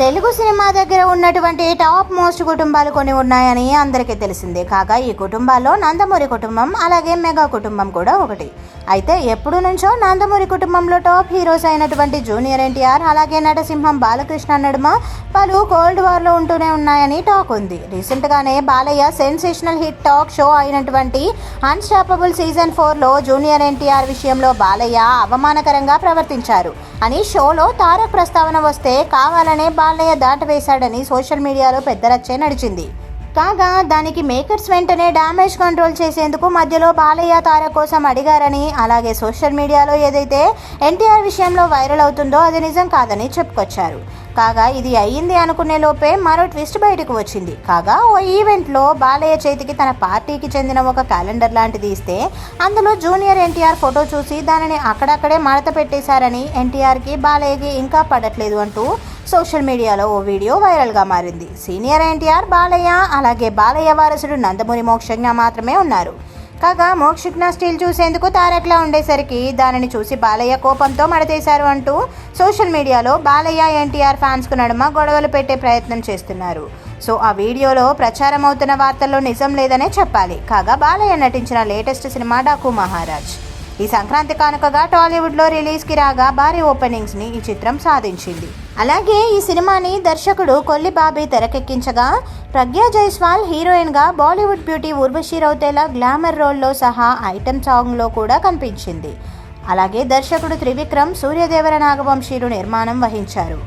Telugu cinema దగ్గర ఉన్నటువంటి top most కుటుంబాలు కొన్ని ఉన్నాయని అందరికీ తెలిసిందే. కాగా ఈ కుటుంబాల్లో నందమూరి కుటుంబం అలాగే మెగా కుటుంబం కూడా ఒకటి. అయితే ఎప్పుడు నుంచో నందమూరి కుటుంబంలో టాప్ హీరోస్ అయినటువంటి జూనియర్ ఎన్టీఆర్ అలాగే నటసింహం బాలకృష్ణ నడుమ పలు కోల్డ్ వార్లో ఉంటూనే ఉన్నాయని టాక్ ఉంది. రీసెంట్గానే Balayya sensational hit talk show అయినటువంటి అన్స్టాపబుల్ సీజన్ ఫోర్లో జూనియర్ ఎన్టీఆర్ విషయంలో బాలయ్య అవమానకరంగా ప్రవర్తించారు. అని షోలో తారక్ ప్రస్తావన వస్తే కావాలనే బాలయ్య దాటవేశాడని సోషల్ మీడియాలో పెద్ద రచ్చే నడిచింది. కాగా దానికి మేకర్స్ వెంటనే డ్యామేజ్ కంట్రోల్ చేసేందుకు మధ్యలో బాలయ్య తార కోసం అడిగారని అలాగే సోషల్ మీడియాలో ఏదైతే ఎన్టీఆర్ విషయంలో వైరల్ అవుతుందో అది నిజం కాదని చెప్పుకొచ్చారు. కాగా ఇది అయ్యింది అనుకునే లోపే మరో ట్విస్ట్ బయటకు వచ్చింది. కాగా ఓ ఈవెంట్లో బాలయ్య చేతికి తన పార్టీకి చెందిన ఒక క్యాలెండర్ లాంటిది ఇస్తే అందులో జూనియర్ ఎన్టీఆర్ ఫోటో చూసి దానిని అక్కడక్కడే మడత పెట్టేశారని ఎన్టీఆర్కి బాలయ్యకి ఇంకా పడట్లేదు అంటూ సోషల్ మీడియాలో ఓ వీడియో వైరల్గా మారింది. సీనియర్ ఎన్టీఆర్ బాలయ్య అలాగే బాలయ్య వారసుడు నందమూరి మోక్షజ్ఞ మాత్రమే ఉన్నారు. కాగా మోక్షజ్ఞ స్టీల్ చూసేందుకు తారక్లా ఉండేసరికి దానిని చూసి బాలయ్య కోపంతో మడతేశారు అంటూ సోషల్ మీడియాలో బాలయ్య ఎన్టీఆర్ ఫ్యాన్స్కు నడుమ గొడవలు పెట్టే ప్రయత్నం చేస్తున్నారు. సో ఆ వీడియోలో ప్రచారం అవుతున్న వార్తల్లో నిజం లేదనే చెప్పాలి. కాగా బాలయ్య నటించిన లేటెస్ట్ సినిమా డాకు మహారాజ్. ఈ సంక్రాంతి కానుకగా టాలీవుడ్లో రిలీజ్కి రాగా భారీ ఓపెనింగ్స్ని ఈ చిత్రం సాధించింది. అలాగే ఈ సినిమాని దర్శకుడు కొల్లి బాబీ తెరకెక్కించగా ప్రజ్ఞా జైస్వాల్ హీరోయిన్గా Bollywood beauty Urvashi Rautela glamour రోల్లో సహా ఐటెం సాంగ్లో కూడా కనిపించింది. అలాగే దర్శకుడు త్రివిక్రమ్ సూర్యదేవర నాగవంశీలు నిర్మాణం వహించారు.